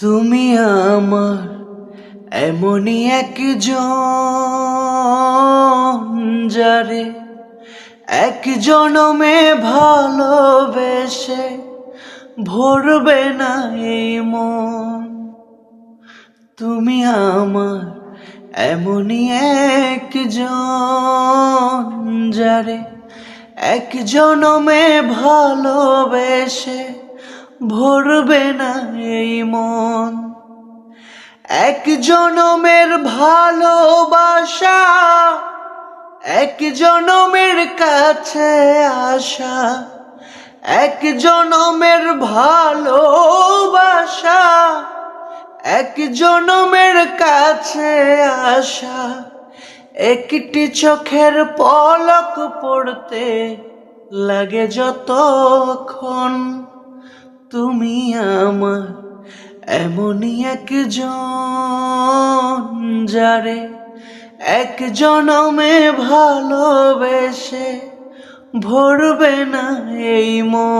তুমি আমার এমনই একজন যারে এক জনমে ভালোবেসে ভরবে না এই মন। তুমি আমার এমনই একজন যারে এক জনমে ভালোবেসে ভরবে না এই মন। এক জনমের ভালোবাসা, এক জনমের কাছে আসা, এক জনমের ভালোবাসা, এক জনমের কাছে আসা। একটি চোখের পলক পড়তে লাগে যতক্ষণ। তুমি আমার এমনই একজন যারে এক জনমে ভালোবেসে ভরবে না এই মন।